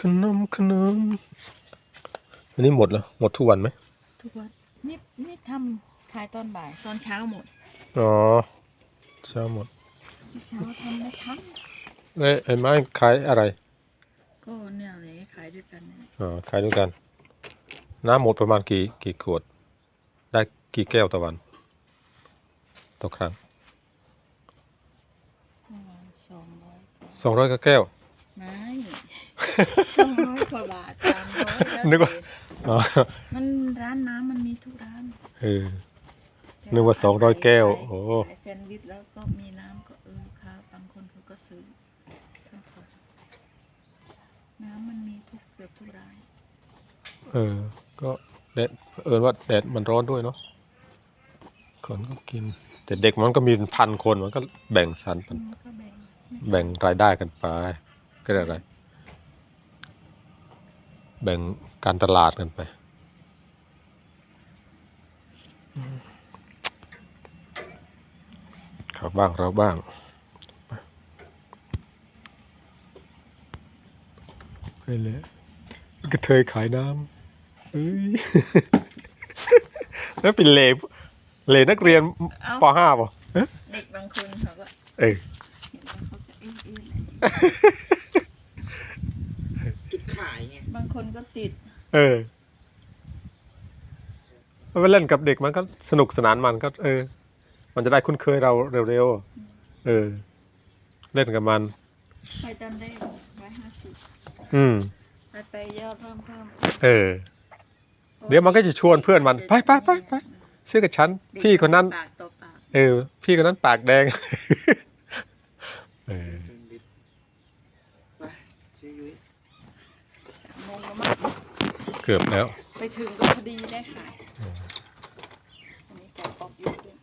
ขนมขนมอันนี้หมดแล้วหมดทุกวันไหมทุกวันนี่นี่ทำขายตอนบ่ายตอนเช้าหมดอ๋อเช้าหมดเช้าทำไม่ทันเอ้ยไอ้ไม้ขายอะไร ก็เนี่ยเลยขายด้วยกันเนี่ยอ๋อขายด้วยกัน น้ำหมดประมาณกี่กี่ขวด ได้กี่แก้วต่อวันต่อครั้งประมาณสองร้อยสองร้อยกว่าแก้วไม่ สองร้อยกว่าบาทสามร้อยแล้วนึกว่า อ๋อมันร้านน้ำมันมีทุกร้านเออ นึกว่า200แก้วโอ้ ขายแซนด์วิชแล้วก็มีน้ำก็เออค่ะบางคนเขาก็ซื้อทั้งสองน้ำมันมีทุกเกือบทุกร้านเออ ก็แดดเอิญว่าแดดมันร้อนด้วยเนาะคนก็กิน แต่เด็กมันก็มีเป็นพันคนมันก็แบ่งสรรปันมันก็แบ่ง แบ่งรายได้กันไปก็เรียกอะไร แบ่งการตลาดกันไปเขาบ้างเราบ้างไปเลยกระเทยขายน้ำเอ้ยแล้วเป็นเลเลนักเรียนป .5 ป่ะเอ๊ะเด็กบางคนเขาก็เออเห็นแล้วเขาจะเอ๊ะเอ๊ะจุดขายไงบางคนก็ติด เออไปเล่นกับเด็กมันก็สนุกสนานมันก็ เออ มันจะได้คุ้นเคยเราเร็วๆ เออ เล่นกับมัน ไปตอนแรกร้อยห้าสิบอืม ไปไปยอดเพิ่มเพิ่มเออ เดี๋ยวมันก็จะชวนเพื่อนมันไปไปไปไปซื้อกับฉัน พี่คนนั้นปากต่อปาก เออ พี่คนนั้นปากแดง เออ เพิ่งดิบไปชื่อยุ้ย สาม โมงแล้วมั้งเกือบแล้ว ไปถึงก็พอดีได้ขายอันนี้ไก่ป๊อปอยู่ด้วย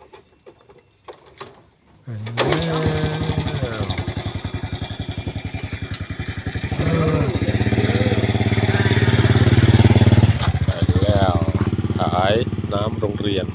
ไปแล้วขายน้ำโรงเรียน